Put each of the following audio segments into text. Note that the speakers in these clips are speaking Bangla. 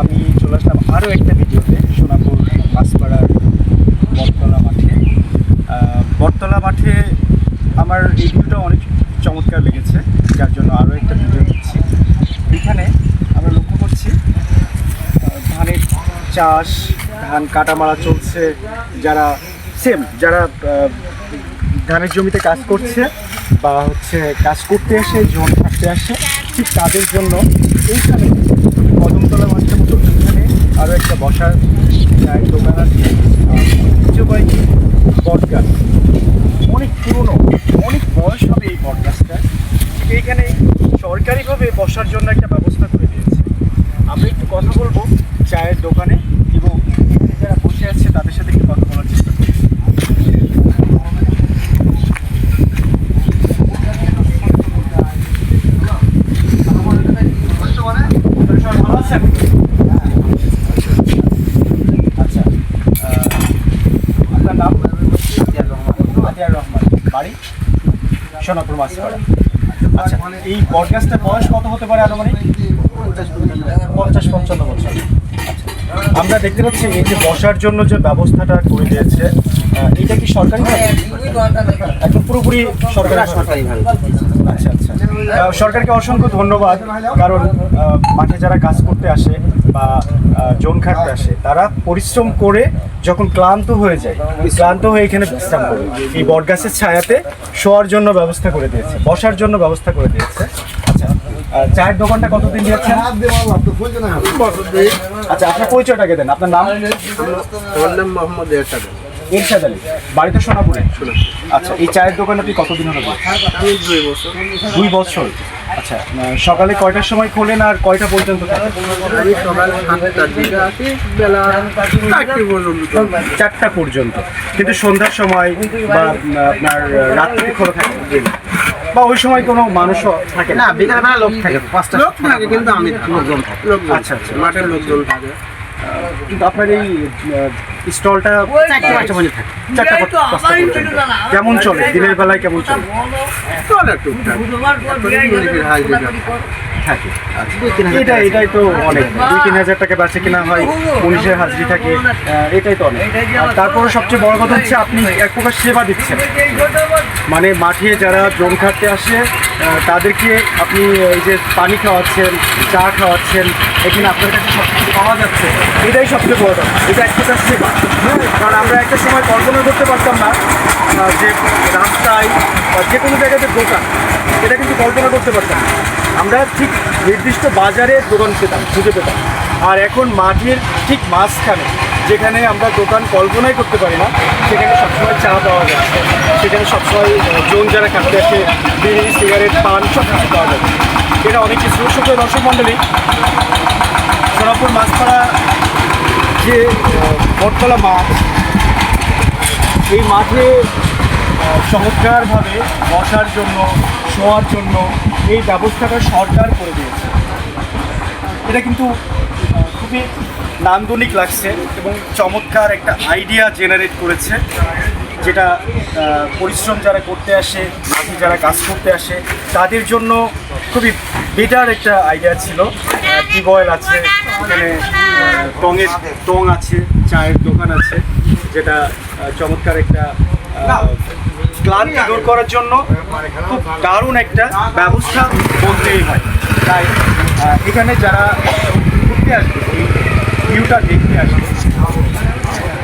আমি চলে আসলাম আরও একটা ভিডিওতে, সোনাপুর মাছপাড়ার বটতলা মাঠে। বটতলা মাঠে আমার ভিডিওটা অনেক চমৎকার লেগেছে, যার জন্য আরও একটা ভিডিও দিচ্ছি। এখানে আমরা লক্ষ্য করছি ধানের চাষ, ধান কাটা মারা চলছে, যারা সেম যারা ধানের জমিতে কাজ করছে বা হচ্ছে কাজ করতে আসে জোন থাকতে আসে, ঠিক তাদের জন্য এইখানে কদমতলা আরও একটা বসার চায়ের দোকান আছে। আর ঐতিহ্যবাহী বট গাছ। অনেক পুরনো, অনেক বয়স হবে এই বট গাছটা। এইখানে সরকারিভাবে বসার জন্য একটা ব্যবস্থা করে দিয়েছে। আমরা একটু কথা বলব চায়ের দোকানে এবং যারা বসে আছে তাদের সাথে একটু কথা বলার চেষ্টা করব। আপনারা সবাই বাড়ি সোনাপুর মাছপাড়া আচ্ছা এই বটগাছটার বয়স কত হতে পারে আনুমানিক? পঞ্চাশ, পঞ্চান্ন বছর। আচ্ছা। আমরা দেখতে পাচ্ছি এই যে বসার জন্য যে ব্যবস্থাটা করে দিয়েছে এটা কি সরকারি একদম পুরোপুরি সরকারি সরকারি আচ্ছা আচ্ছা। সরকারকে অসংখ্য ধন্যবাদ কারণ মাঠে যারা কাজ করতে আসে বা জোন খাটতে আসে তারা পরিশ্রম করে যখন ক্লান্ত হয়ে যায় ক্লান্ত হয়ে এখানে বিশ্রাম করে এই বটগাছের ছায়াতে শোয়ার জন্য ব্যবস্থা করে দিয়েছে বসার জন্য ব্যবস্থা করে দিয়েছে। চায়ের দোকানটা কতদিন দিয়েছেন? আচ্ছা আপনার পরিচয়টাকে দেন। আপনার নাম? আমার নাম মোহাম্মদ এরশাদ। এরশাদ আলী। বাড়িতে সোনাপুরে? আচ্ছা এই চায়ের দোকান আপনি কতদিন হলো দুই বছর। দুই বছর। আচ্ছা সকালে কয়টার সময় খোলেন আর কয়টা পর্যন্ত? আমি সকাল বেলা চারটা পর্যন্ত। কিন্তু সন্ধ্যার সময় বা আপনার রাত্রি খোলা থাকে? বা ওই সময় কোনো মানুষও থাকে না? বিকালবেলা লোক থাকে পাঁচটা লোক থাকে কিন্তু আমি লোকজন থাকে। লোকজন আচ্ছা, আচ্ছা। মাঠের লোকজন থাকে। কিন্তু আপনার এই স্টলটা চারটে পাঁচটা পর্যন্ত থাকে। চারটা পাঁচটা কেমন চলে? দিনের বেলায় কেমন চলে? চলে। থাকে। এটা এটাই তো অনেক। দুই তিন হাজার টাকা বেচে কিনা হয় পুলিশের হাজিরি থাকে। এটাই তো অনেক। আর তারপরে সবচেয়ে বড় কথা হচ্ছে আপনি এক প্রকার সেবা দিচ্ছেন। মানে মাঠে যারা জমি খাটতে আসে তাদেরকে আপনি এই যে পানি খাওয়াচ্ছেন চা খাওয়াচ্ছেন এখানে আপনার কাছে সব কিছু পাওয়া যাচ্ছে। এটাই সবচেয়ে বড় কথা। এটা এক প্রকার সেবা। হ্যাঁ কারণ আমরা একটা সময় কল্পনা করতে পারতাম না যে রাস্তায় বা যে কোনো জায়গাতে দোকান এটা কিন্তু কল্পনা করতে পারতাম না। আমরা ঠিক নির্দিষ্ট বাজারে দোকান পেতাম, খুঁজে পেতাম। আর এখন মাঠের ঠিক মাঝখানে, যেখানে আমরা দোকান কল্পনাই করতে পারি না, সেখানে সবসময় চা পাওয়া যাচ্ছে সেখানে সবসময় জোন যারা খাতে আসে, বিড়ি, সিগারেট, পান, সব কিছু পাওয়া যাচ্ছে এটা অনেক কিছু। সুপ্রিয় দর্শক মণ্ডলী, সোনাপুর মাছপাড়া যে বটতলা মাঠ, এই মাঠে চমৎকারভাবে বসার জন্য, শোয়ার জন্য এই ব্যবস্থাটা সরকার করে দিয়েছে। এটা কিন্তু খুবই নান্দনিক লাগছে এবং চমৎকার একটা আইডিয়া জেনারেট করেছে, যেটা পরিশ্রম যারা করতে আসে মাঠে যারা কাজ করতে আসে, তাদের জন্য খুবই বেটার একটা আইডিয়া ছিল। টিউবওয়েল আছে, এখানে টঙের টং আছে, চায়ের দোকান আছে, যেটা চমৎকার একটা ক্লান্তি দূর করার জন্য খুব দারুণ একটা ব্যবস্থা বলতেই হয়। তাই এখানে যারা ঘুরতে আসবে এই ভিউটা দেখতে আসবে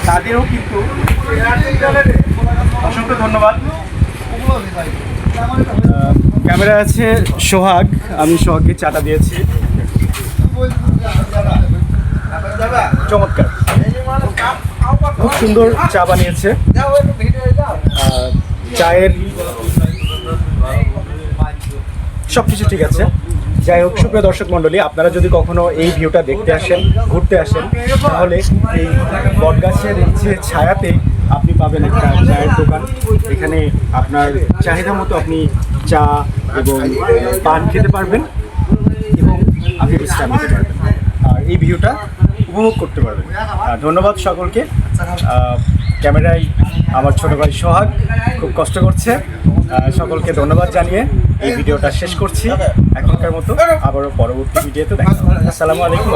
তাদেরও কিন্তু অসংখ্য ধন্যবাদ। ক্যামেরা আছে সোহাগ আমি সোহাগকে চাটা দিয়েছি। চমৎকার। খুব সুন্দর চা বানিয়েছে। চায়ের সব কিছু ঠিক আছে। যাই হোক, সুপ্রিয় দর্শক মণ্ডলী, আপনারা যদি কখনো এই ভিউটা দেখতে আসেন, ঘুরতে আসেন, তাহলে এই বটগাছের যে ছায়াতে আপনি পাবেন একটা চায়ের দোকান। এখানে আপনার চাহিদা মতো আপনি চা এবং পান খেতে পারবেন এবং আপনি বিশ্রাম নিতে পারবেন। আর এই ভিউটা উপভোগ করতে পারবেন। ধন্যবাদ সকলকে। ক্যামেরায় আমার ছোট ভাই সোহাগ খুব কষ্ট করছে সকলকে ধন্যবাদ জানিয়ে এই ভিডিওটা শেষ করছি এখনকার মতো আবারও পরবর্তী ভিডিওতে দেখা। আসসালামু আলাইকুম।